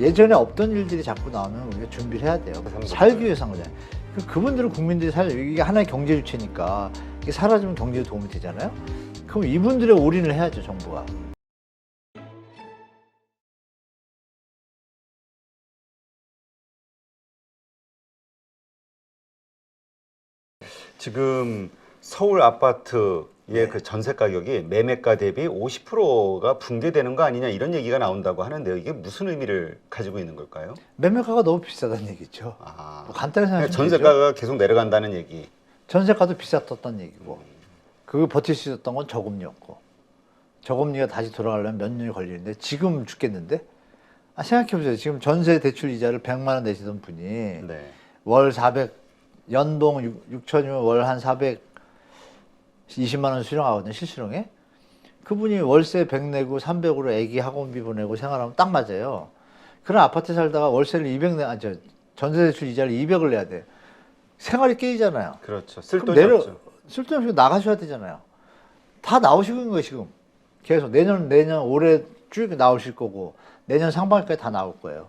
예전에 없던 일들이 자꾸 나오면 우리가 준비를 해야 돼요. 살기 위해서 한 거잖아요. 그- 그분들은 국민들이 살 이게 하나의 경제 주체니까 이게 사라지면 경제에 도움이 되잖아요. 그럼 이분들의 올인을 해야죠 정부가. 지금 서울 아파트의 네. 그 전세 가격이 매매가 대비 50%가 붕괴되는 거 아니냐 이런 얘기가 나온다고 하는데요. 이게 무슨 의미를 가지고 있는 걸까요? 매매가가 너무 비싸다는 얘기죠. 아, 뭐 간단히 생각하면. 전세가가 계속 내려간다는 얘기. 전세가도 비쌌었던 얘기고 그거 버틸 수 있었던 건 저금리였고 저금리가 다시 돌아가려면 몇 년이 걸리는데 지금 죽겠는데 아, 생각해 보세요 지금 전세 대출 이자를 100만 원 내시던 분이 네. 월 400 연봉 6, 6천이면 월 한 420만 원 수령하거든요 실수령에 그분이 월세 100 내고 300으로 애기 학원비 보내고 생활하면 딱 맞아요 그런 아파트 살다가 월세를 200 내, 아저 전세 대출 이자를 200을 내야 돼 생활이 깨지잖아요 그렇죠. 쓸돈이 내려 없죠. 쓸데없이 나가셔야 되잖아요. 다 나오시고 있는 거예요 지금. 계속 내년 내년 올해 쭉 나오실 거고 내년 상반기까지 다 나올 거예요.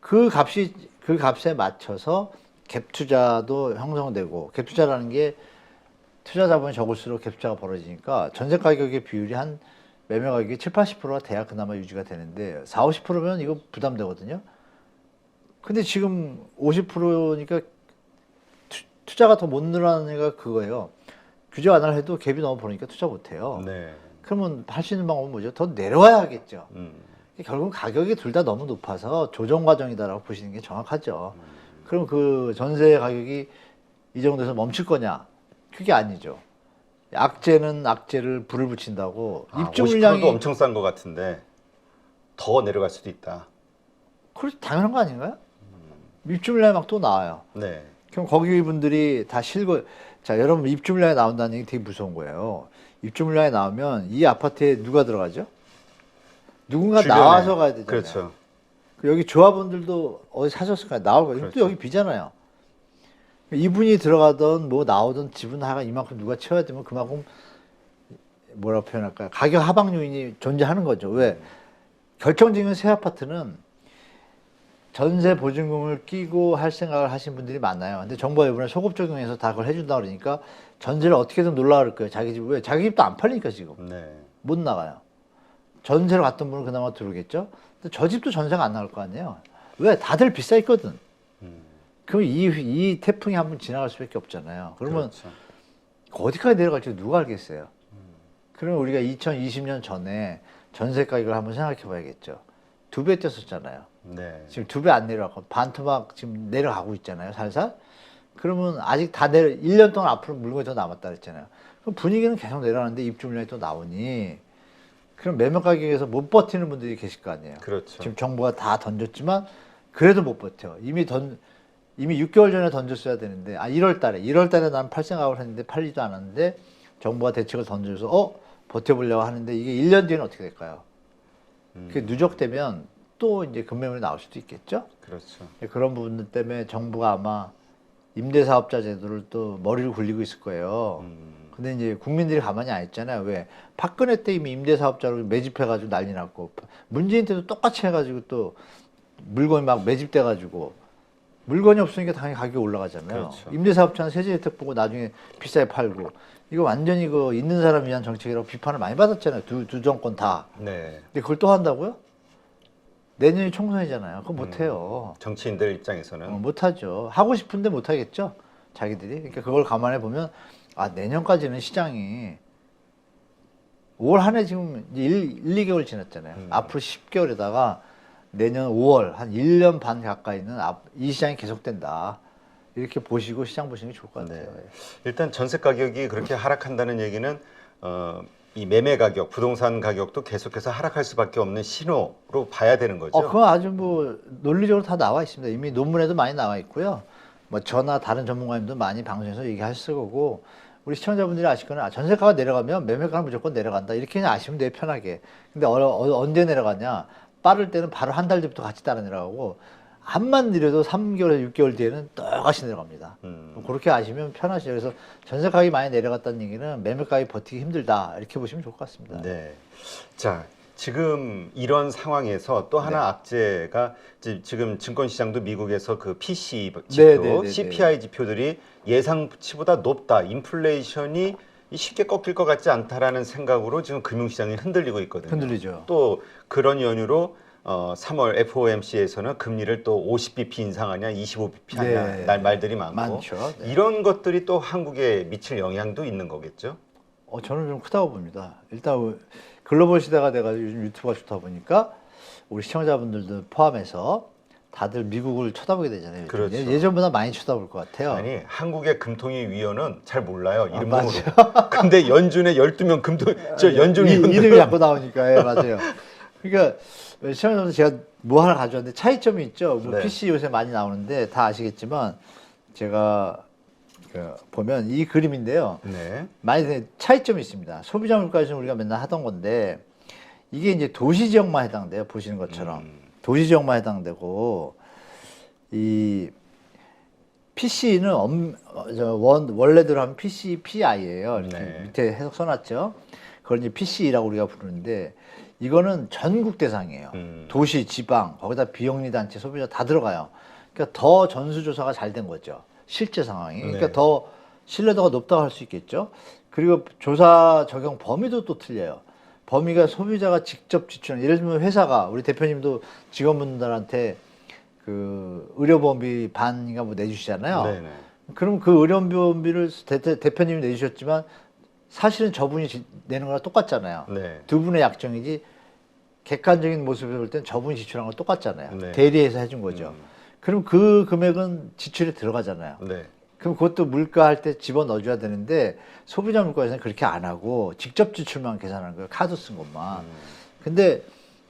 그 값이 그 값에 맞춰서 갭 투자도 형성되고 갭 투자라는 게 투자 자본이 적을수록 갭 투자가 벌어지니까 전세 가격의 비율이 한 매매 가격이 7, 80%가 돼야 그나마 유지가 되는데 4, 50%면 이거 부담되거든요. 근데 지금 50%니까 투자가 더 못 늘어나는 애가 그거예요. 규제 완화를 해도 갭이 너무 벌으니까 투자 못 해요. 네. 그러면 할 수 있는 방법은 뭐죠? 더 내려와야 하겠죠. 음. 결국 가격이 둘 다 너무 높아서 조정 과정이다라고 보시는 게 정확하죠. 그럼 그 전세 가격이 이 정도에서 멈출 거냐? 그게 아니죠. 악재는 악재를 불을 붙인다고 아, 입주 50%도 물량이 엄청 싼 것 같은데 더 내려갈 수도 있다. 그렇 당연한 거 아닌가요? 입주 물량이 막 또 나와요. 네. 그럼 거기 분들이 다 실거 자 여러분 입주 물량이 나온다는 얘기 되게 무서운 거예요. 입주 물량이 나오면 이 아파트에 누가 들어가죠? 누군가 주변에. 나와서 가야 되잖아요. 그렇죠. 그 여기 조합원들도 어디 사셨을 거야 나올. 또 그렇죠. 여기 비잖아요. 이분이 들어가던 뭐 나오던 집은 하가 이만큼 누가 채워야 되면 그만큼 뭐라고 표현할까요? 가격 하방 요인이 존재하는 거죠. 왜 결정적인 새 아파트는 전세 보증금을 끼고 할 생각을 하신 분들이 많아요. 근데 정부가 이번에 소급 적용해서 다 그걸 해준다 그러니까 전세를 어떻게든 놀라 그럴 거예요. 자기 집 왜? 자기 집도 안 팔리니까 지금 네. 못 나가요. 전세를 갔던 분은 그나마 들어오겠죠. 근데 저 집도 전세가 안 나올 거 아니에요. 왜? 다들 비싸 있거든. 음. 그럼 이, 이 태풍이 한번 지나갈 수밖에 없잖아요. 그러면 그렇죠. 어디까지 내려갈지 누가 알겠어요. 그러면 우리가 2020년 전에 전세 가격을 한번 생각해 봐야겠죠. 두 배 뛰었었잖아요. 네. 지금 두 배 안 내려가고 반토막 지금 내려가고 있잖아요. 살살. 그러면 아직 다 내려 1년 동안 앞으로 물건이 더 남았다 그랬잖아요. 그럼 분위기는 계속 내려가는데 입주 물량이 또 나오니 그럼 매매 가격에서 못 버티는 분들이 계실 거 아니에요. 그렇죠. 지금 정부가 다 던졌지만 그래도 못 버텨. 이미 던 이미 6개월 전에 던졌어야 되는데 아 1월 달에 1월 달에 난 팔 생각을 했는데 팔리도 않았는데 정부가 대책을 던져서 어 버텨보려고 하는데 이게 1년 뒤에는 어떻게 될까요? 음. 그게 누적되면 또 이제 금매물이 나올 수도 있겠죠. 그렇죠. 그런 부분들 때문에 정부가 아마 임대사업자 제도를 또 머리를 굴리고 있을 거예요. 음. 근데 이제 국민들이 가만히 안 있잖아요. 왜? 박근혜 때 이미 임대사업자로 매집해가지고 난리 났고, 문재인 때도 똑같이 해가지고 또 물건이 막 매집돼가지고 물건이 없으니까 당연히 가격이 올라가잖아요. 그렇죠. 임대사업자는 세제 혜택 보고 나중에 비싸게 팔고, 이거 완전히 그 있는 사람 위한 정책이라고 비판을 많이 받았잖아요. 두, 두 정권 다. 네. 근데 그걸 또 한다고요? 내년이 총선이잖아요. 그거 못해요. 정치인들 입장에서는 어, 못하죠. 하고 싶은데 못하겠죠. 자기들이. 그러니까 그걸 감안해 보면 아 내년까지는 시장이 5월 한 해 지금 이제 1, 1, 2개월 지났잖아요. 음. 앞으로 10개월에다가 내년 5월 한 1년 반 가까이는 앞, 이 시장이 계속된다. 이렇게 보시고 시장 보시는 게 좋을 것 같아요. 네. 일단 전세 가격이 그렇게 하락한다는 얘기는 어, 이 매매 가격, 부동산 가격도 계속해서 하락할 수밖에 없는 신호로 봐야 되는 거죠. 어, 그건 아주 뭐 논리적으로 다 나와 있습니다. 이미 논문에도 많이 나와 있고요. 뭐 저나 다른 전문가님도 많이 방송에서 얘기하실 거고 우리 시청자분들이 아시거나 아, 전세가가 내려가면 매매가는 무조건 내려간다 이렇게 아시면 돼요 편하게. 근데 어, 어, 언제 내려가냐? 빠를 때는 바로 한 달 뒤부터 같이 따라 내려가고 한만 느려도 3개월에서 6개월 뒤에는 똑같이 내려갑니다. 음. 그렇게 아시면 편하시죠. 그래서 전세 가격이 많이 내려갔다는 얘기는 매매 가격이 버티기 힘들다 이렇게 보시면 좋을 것 같습니다. 네. 자, 지금 이런 상황에서 또 하나 네. 악재가 지- 지금 증권시장도 미국에서 그 PC 네, 지표, 네, 네, 네. CPI 지표들이 예상치보다 높다. 인플레이션이 쉽게 꺾일 것 같지 않다라는 생각으로 지금 금융시장이 흔들리고 있거든요. 흔들리죠. 또 그런 연유로 어, 3월 FOMC에서는 금리를 또 50bp 인상하냐, 25bp 하냐 네. 날 말들이 많고. 네. 이런 것들이 또 한국에 미칠 영향도 있는 거겠죠. 어, 저는 좀 크다고 봅니다. 일단 글로벌 시대가 돼가지고 요즘 유튜브가 좋다 보니까 우리 시청자분들도 포함해서 다들 미국을 쳐다보게 되잖아요. 요즘. 그렇죠. 예- 예전보다 많이 쳐다볼 것 같아요. 아니 한국의 금통위 위원은 잘 몰라요 아, 이름으로. 근데 연준에 12명 금통 저 연준 이, 위원 이름이 자꾸 나오니까 예, 맞아요. 그러니까 시청자분들 제가 뭐 하나 가져왔는데 차이점이 있죠. 뭐 네. PC 요새 많이 나오는데 다 아시겠지만 제가 그 보면 이 그림인데요. 네. 많이 차이점이 있습니다. 소비자 물가에서는 우리가 맨날 하던 건데 이게 이제 도시 지역만 해당돼요. 보시는 것처럼 음. 도시 지역만 해당되고 이 PC는 엄, 어, 저 원, 원래대로 하면 PC, PI예요. 이렇게 네. 밑에 해석 써놨죠. 그걸 이제 PC라고 우리가 부르는데 이거는 전국 대상이에요. 음. 도시, 지방, 거기다 비영리 단체, 소비자 다 들어가요. 그러니까 더 전수조사가 잘 된 거죠. 실제 상황이. 그러니까 네. 더 신뢰도가 높다고 할 수 있겠죠. 그리고 조사 적용 범위도 또 틀려요. 범위가 소비자가 직접 지출한 예를 들면 회사가 우리 대표님도 직원분들한테 그 의료보험비 반인가 뭐 내주시잖아요. 네네. 그럼 그 의료보험비를 대, 표님이 내주셨지만 사실은 저분이 지- 내는 거랑 똑같잖아요. 네. 두 분의 약정이지 객관적인 모습을 볼땐 저분이 지출한 건 똑같잖아요. 네. 대리해서 해준 거죠. 음. 그럼 그 금액은 지출에 들어가잖아요. 네. 그럼 그것도 물가 할 때 집어 넣어줘야 되는데 소비자 물가에서는 그렇게 안 하고 직접 지출만 계산하는 거예요. 카드 쓴 것만. 음. 근데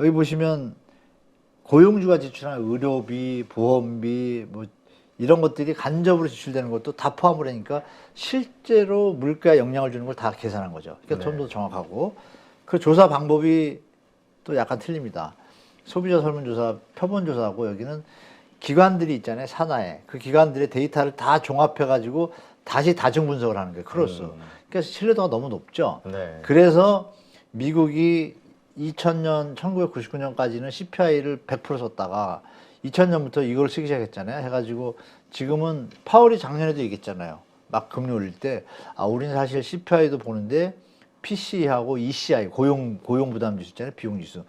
여기 보시면 고용주가 지출하는 의료비, 보험비, 뭐 이런 것들이 간접으로 지출되는 것도 다 포함을 하니까 실제로 물가에 영향을 주는 걸 다 계산한 거죠. 그러니까 네. 좀더 정확하고 그 조사 방법이 또 약간 틀립니다. 소비자 설문조사, 표본조사하고 여기는 기관들이 있잖아요, 산하에. 그 기관들의 데이터를 다 종합해 가지고 다시 다중 분석을 하는 거예요, 크로스. 음. 그래서 신뢰도가 너무 높죠. 네. 그래서 미국이 2000년, 1999년까지는 CPI를 100% 썼다가 2000년부터 이걸 쓰기 시작했잖아요. 해가지고 지금은 파월이 작년에도 얘기했잖아요. 막 금리 올릴 때, 아, 우리는 사실 CPI도 보는데 PC하고 ECI, 고용, 고용 부담 지수 있잖아요. 비용 지수.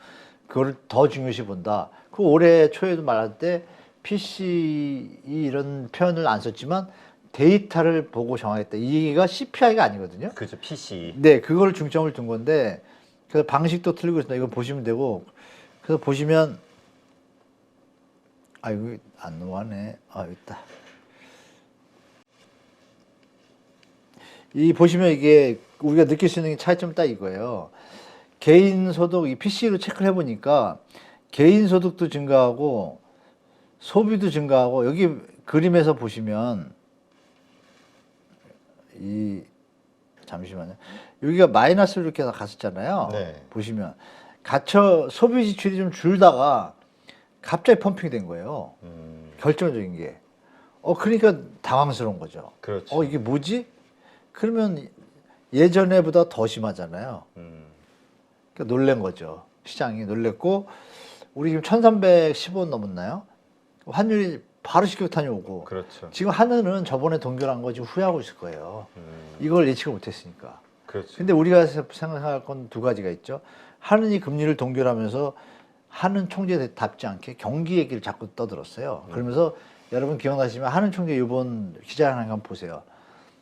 그거를 더 중요시 본다. 그 올해 초에도 말할 때 PC 이런 표현을 안 썼지만 데이터를 보고 정하겠다. 이게 CPI가 아니거든요. 그죠 PC. 네, 그걸 중점을 둔 건데 그래서 방식도 틀리고 있습니다. 이거 보시면 되고 그래서 보시면 아 이거 안 넘어가네. 아 여기 있다. 이 보시면 이게 우리가 느낄 수 있는 차이점 딱 이거예요. 개인 소득 이 PC로 체크를 해보니까 개인 소득도 증가하고 소비도 증가하고 여기 그림에서 보시면 이 잠시만요. 여기가 마이너스로 이렇게 갔었잖아요. 네. 보시면 갇혀 소비 지출이 좀 줄다가 갑자기 펌핑이 된 거예요. 음. 결정적인 게. 어 그러니까 당황스러운 거죠. 그렇죠. 어 이게 뭐지? 그러면 예전에보다 더 심하잖아요. 음. 그러니까 놀란 거죠. 시장이 놀랬고 우리 지금 1,310원 넘었나요? 환율이 바로 식격탄이 오고 그렇죠. 지금 하늘은 저번에 동결한 거 지금 후회하고 있을 거예요. 음. 이걸 예측을 못했으니까. 그렇죠. 근데 우리가 생각할 건 두 가지가 있죠. 하는이 금리를 동결하면서 하는 총재답지 않게 경기 얘기를 자꾸 떠들었어요. 그러면서 여러분 기억나시면 하는 총재 이번 기자회견 한번 보세요.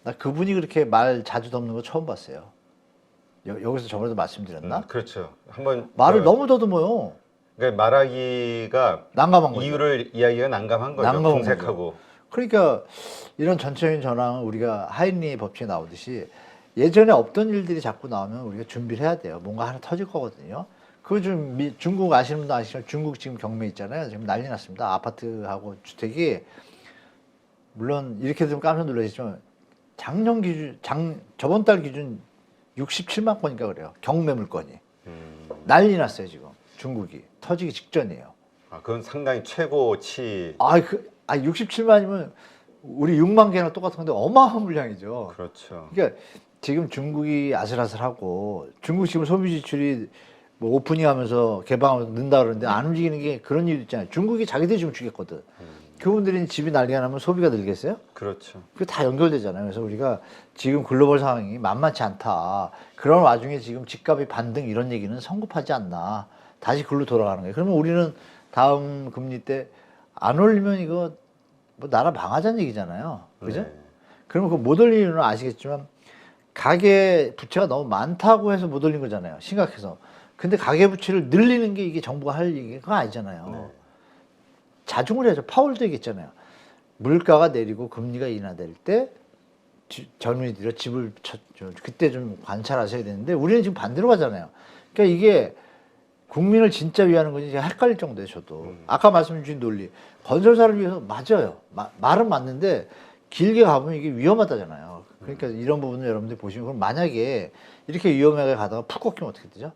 나 그분이 그렇게 말 자주 덮는 거 처음 봤어요. 여, 여기서 저번에도 말씀드렸나? 음, 그렇죠. 한번 말을 저- 너무 더듬어요. 그러니까 말하기가 난감한 거죠. 이유를 이야기가 난감한 거죠. 난감한 궁색하고. 그러니까 이런 전체적인 전황은 우리가 하인리 법칙에 나오듯이 예전에 없던 일들이 자꾸 나오면 우리가 준비를 해야 돼요. 뭔가 하나 터질 거거든요. 그거 좀 미- 중국 아시는 분도 아시지만 중국 지금 경매 있잖아요. 지금 난리 났습니다. 아파트하고 주택이 물론 이렇게 되면 깜짝 놀라시지만 작년 기준 장 저번 달 기준 67만 건인가 그래요. 경매 물건이 음. 난리 났어요 지금 중국이 터지기 직전이에요. 아, 그건 상당히 최고치. 아, 그, 아, 67만이면 우리 6만 개랑 똑같은 건데 어마어마한 물량이죠. 그렇죠. 그러니까 지금 중국이 아슬아슬하고 중국 지금 소비 지출이 뭐 오프닝 하면서 개방하면서 는다 그러는데 안 움직이는 게 그런 이유 있잖아요. 중국이 자기들이 지금 주겠거든. 그분들이 집이 난리가 나면 소비가 늘겠어요? 그렇죠. 그게 다 연결되잖아요. 그래서 우리가 지금 글로벌 상황이 만만치 않다. 그런 와중에 지금 집값이 반등 이런 얘기는 성급하지 않나. 다시 글로 돌아가는 거예요. 그러면 우리는 다음 금리 때 안 올리면 이거 뭐 나라 망하자는 얘기잖아요. 그죠? 네. 그러면 그 못 올리는 이유는 아시겠지만 가계 부채가 너무 많다고 해서 못 올린 거잖아요. 심각해서. 근데 가계 부채를 늘리는 게 이게 정부가 할 얘기가 아니잖아요. 네. 자중을 해야죠. 파월도 얘기했잖아요. 물가가 내리고 금리가 인하될 때 지- 젊은이들이 집을 쳐- 저- 그때 좀 관찰하셔야 되는데 우리는 지금 반대로 가잖아요. 그러니까 이게 국민을 진짜 위하는 건지 헷갈릴 정도예요. 저도 음. 아까 말씀 주신 논리 건설사를 위해서 맞아요. 마- 말은 맞는데 길게 가보면 이게 위험하다잖아요. 그러니까 이런 부분을 여러분들이 보시면 그럼 만약에 이렇게 위험하게 가다가 푹 꺾이면 어떻게 되죠?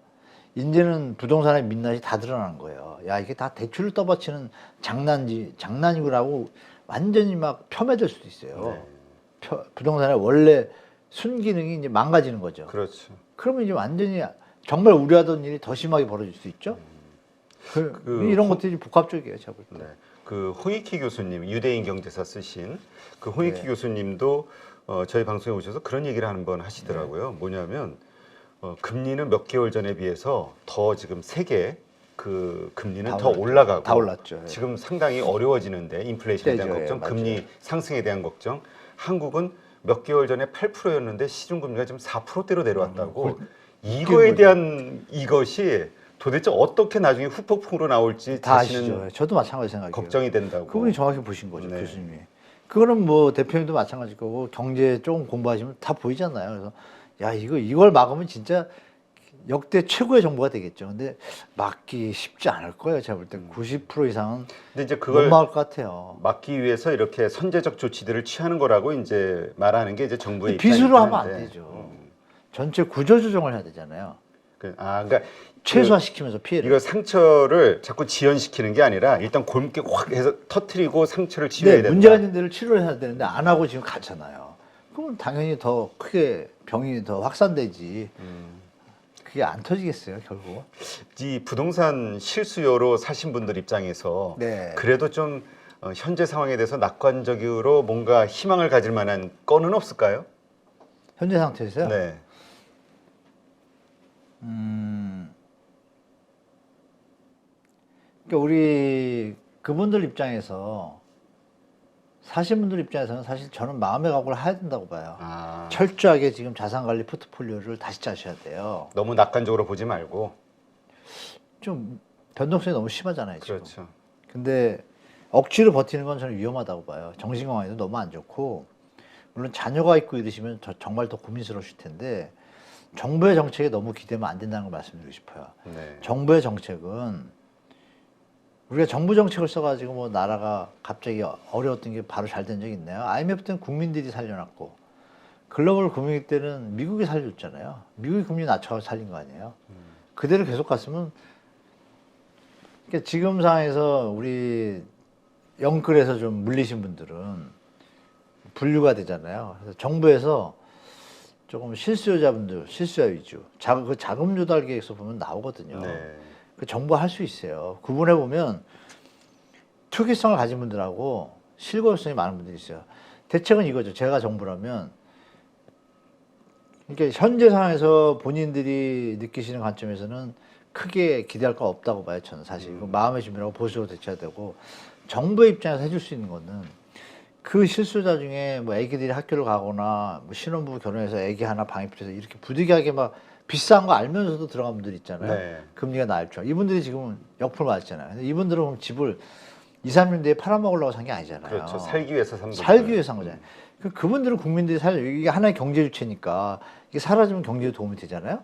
이제는 부동산의 민낯이 다 드러나는 거예요. 야 이게 다 대출을 떠받치는 장난지 장난이구라고 완전히 막 폄훼될 수도 있어요. 네. 펴- 부동산의 원래 순기능이 이제 망가지는 거죠. 그렇죠. 그러면 이제 완전히 정말 우려하던 일이 더 심하게 벌어질 수 있죠. 그, 그 이런 호- 것들이 복합적이에요, 제가 볼 때. 네. 그 호이키 교수님 유대인 경제사 쓰신 그 호이키 네. 교수님도 어, 저희 방송에 오셔서 그런 얘기를 한번 하시더라고요. 네. 뭐냐면 어, 금리는 몇 개월 전에 비해서 더 지금 세계 그 금리는 다더 올랐죠. 올라가고 다 올랐죠. 예. 지금 상당히 어려워지는데 인플레이션에 대한. 예, 걱정, 맞아요. 금리 상승에 대한 걱정. 한국은 몇 개월 전에 8%였는데 시중 금리가 지금 4%대로 내려왔다고. 이거에 음. 대한 이것이 도대체 어떻게 나중에 후폭풍으로 나올지 다 아시죠. 저도 마찬가지 생각이에요. 걱정이 된다고. 그분이 정확히 보신 거죠, 네. 교수님이. 그거는 뭐 대표님도 마찬가지일 거고 경제 조금 공부하시면 다 보이잖아요. 그래서 야 이거 이걸 막으면 진짜 역대 최고의 정부가 되겠죠. 근데 막기 쉽지 않을 거예요. 제가 볼 때 90% 이상은 근데 이제 못 그걸 막을 것 같아요. 막기 위해서 이렇게 선제적 조치들을 취하는 거라고 이제 말하는 게 이제 정부의 입장이긴 하면 안. 되죠. 음. 전체 구조 조정을 해야 되잖아요. 그, 아, 그러니까 최소화시키면서 피해를. 이거 상처를 자꾸 지연시키는 게 아니라 일단 골목게 확 해서 터트리고 상처를 치료해야 네, 된다. 문제가 있는 데를 치료를 해야 되는데 안 하고 지금 갔잖아요. 그럼 당연히 더 크게 병이 더 확산되지. 음. 그게 안 터지겠어요, 결국. 이 부동산 실수요로 사신 분들 입장에서 네. 그래도 좀 어, 현재 상황에 대해서 낙관적으로 뭔가 희망을 가질 만한 건은 없을까요? 현재 상태에서요. 네. 음. 그러니까 우리 그분들 입장에서 사신 분들 입장에서는 사실 저는 마음의 각오를 해야 된다고 봐요. 아, 철저하게 지금 자산 관리 포트폴리오를 다시 짜셔야 돼요. 너무 낙관적으로 보지 말고. 좀 변동성이 너무 심하잖아요, 지금. 그렇죠. 근데 억지로 버티는 건 저는 위험하다고 봐요. 정신 건강에도 너무 안 좋고 물론 자녀가 있고 이러시면 저- 정말 더 고민스러우실 텐데 정부의 정책에 너무 기대면 안 된다는 걸 말씀드리고 싶어요. 네. 정부의 정책은 우리가 정부 정책을 써가지고 뭐 나라가 갑자기 어려웠던 게 바로 잘 된 적이 있나요? IMF 때는 국민들이 살려놨고 글로벌 금융위 때는 미국이 살려줬잖아요. 미국이 금리 낮춰서 살린 거 아니에요? 그대로 계속 갔으면 그러니까 지금 상황에서 우리 영끌에서 좀 물리신 분들은 분류가 되잖아요. 그래서 정부에서 조금 실수요자분들, 실수요 위주, 자, 그 자금 조달 계획서 보면 나오거든요. 네. 그 정부 할수 있어요. 구분해 보면 투기성을 가진 분들하고 실거주성이 많은 분들이 있어요. 대책은 이거죠. 제가 정부라면 그러니까 현재 상황에서 본인들이 느끼시는 관점에서는 크게 기대할 거 없다고 봐요. 저는 사실 이거 마음의 준비라고 보수로 대처해야 되고 정부의 입장에서 해줄 수 있는 거는 그 실수자 중에 뭐 애기들이 학교를 가거나 뭐 신혼부부 결혼해서 애기 하나 방이 필요해서 이렇게 부득이하게 막 비싼 거 알면서도 들어간 분들 있잖아요. 네. 금리가 낮죠. 이분들이 지금은 역풍을 맞잖아요. 이분들은 그럼 집을 2, 3년 뒤에 팔아먹으려고 산 게 아니잖아요. 그렇죠. 살기 위해서 산 거죠. 살기 위해서 산 거잖아요. 그 그분들은 국민들이 살 이게 하나의 경제 주체니까 이게 사라지면 경제에 도움이 되잖아요.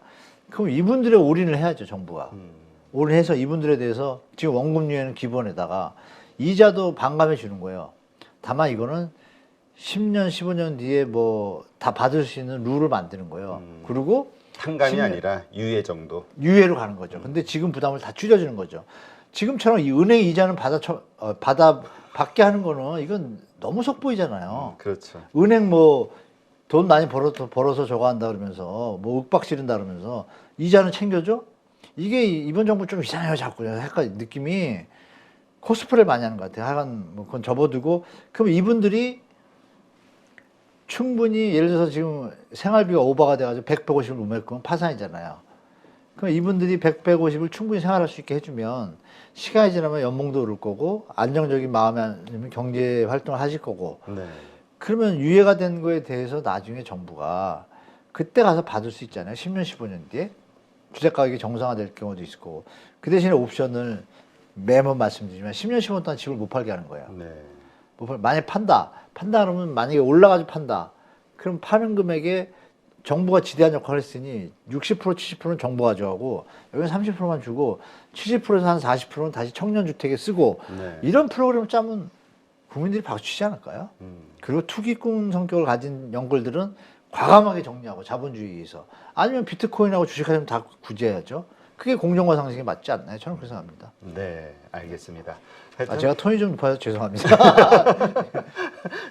그럼 이분들의 올인을 해야죠 정부가 음. 올인해서 이분들에 대해서 지금 원금리에는 기본에다가 이자도 반감해 주는 거예요. 다만 이거는 10년, 15년 뒤에 뭐 다 받을 수 있는 룰을 만드는 거예요. 음. 그리고 한감이 십년. 아니라 유예 정도. 유예로 가는 거죠. 근데 지금 부담을 다 줄여주는 거죠. 지금처럼 이 은행 이자는 받아 쳐, 어, 받아 받게 하는 거는 이건 너무 속보이잖아요. 그렇죠. 은행 뭐 돈 많이 벌어서 벌어서 저거 한다 그러면서 뭐 윽박 지른다 그러면서 이자는 챙겨줘? 이게 이번 정부 좀 이상해요 자꾸 약간 느낌이 코스프레 많이 하는 것 같아요. 하여간 뭐 그건 접어두고 그럼 이분들이 충분히 예를 들어서 지금 생활비가 오버가 돼가지고 100, 150을 못 메꾸면 파산이잖아요. 그럼 이분들이 100, 150을 충분히 생활할 수 있게 해주면 시간이 지나면 연봉도 오를 거고 안정적인 마음에 아니면 경제 활동을 하실 거고 네. 그러면 유예가 된 거에 대해서 나중에 정부가 그때 가서 받을 수 있잖아요. 10년, 15년 뒤에 주택 가격이 정상화될 경우도 있을 거고 그 대신에 옵션을 매번 말씀드리지만 10년, 15년 동안 집을 못 팔게 하는 거예요. 네. 못 팔, 만약에 판다. 판다 그러면 만약에 올라가지고 판다. 그럼 파는 금액에 정부가 지대한 역할을 했으니 60% 70%는 정부가 가져가고 여기는 30%만 주고 70%에서 한 40%는 다시 청년주택에 쓰고 네. 이런 프로그램을 짜면 국민들이 박수치지 않을까요? 음. 그리고 투기꾼 성격을 가진 연골들은 과감하게 정리하고 자본주의에서 아니면 비트코인하고 주식하면 다 구제해야죠. 그게 공정과 상식에 맞지 않나요? 저는 그렇게 생각합니다. 네, 알겠습니다. 아, 하여튼, 제가 톤이 좀 높아서 죄송합니다.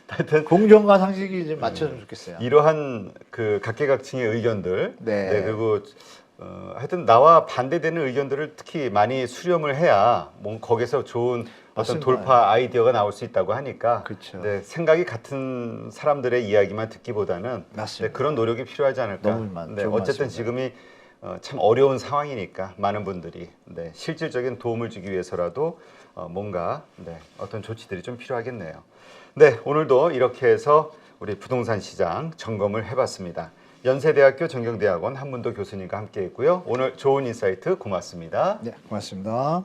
하여튼 공정과 상식이 좀 맞춰주면 좋겠어요. 이러한 그 각계각층의 의견들, 네. 그리고 어, 하여튼 나와 반대되는 의견들을 특히 많이 수렴을 해야 뭐 거기서 좋은 어떤 맞습니다. 돌파 아이디어가 나올 수 있다고 하니까 그렇죠. 네, 생각이 같은 사람들의 이야기만 듣기보다는 맞습니다. 네, 그런 노력이 필요하지 않을까. 네, 어쨌든 말씀입니다. 지금이 어, 참 어려운 상황이니까 많은 분들이 네, 실질적인 도움을 주기 위해서라도 어, 뭔가 네, 어떤 조치들이 좀 필요하겠네요. 네, 오늘도 이렇게 해서 우리 부동산 시장 점검을 해봤습니다. 연세대학교 정경대학원 한문도 교수님과 함께했고요. 오늘 좋은 인사이트 고맙습니다. 네, 고맙습니다.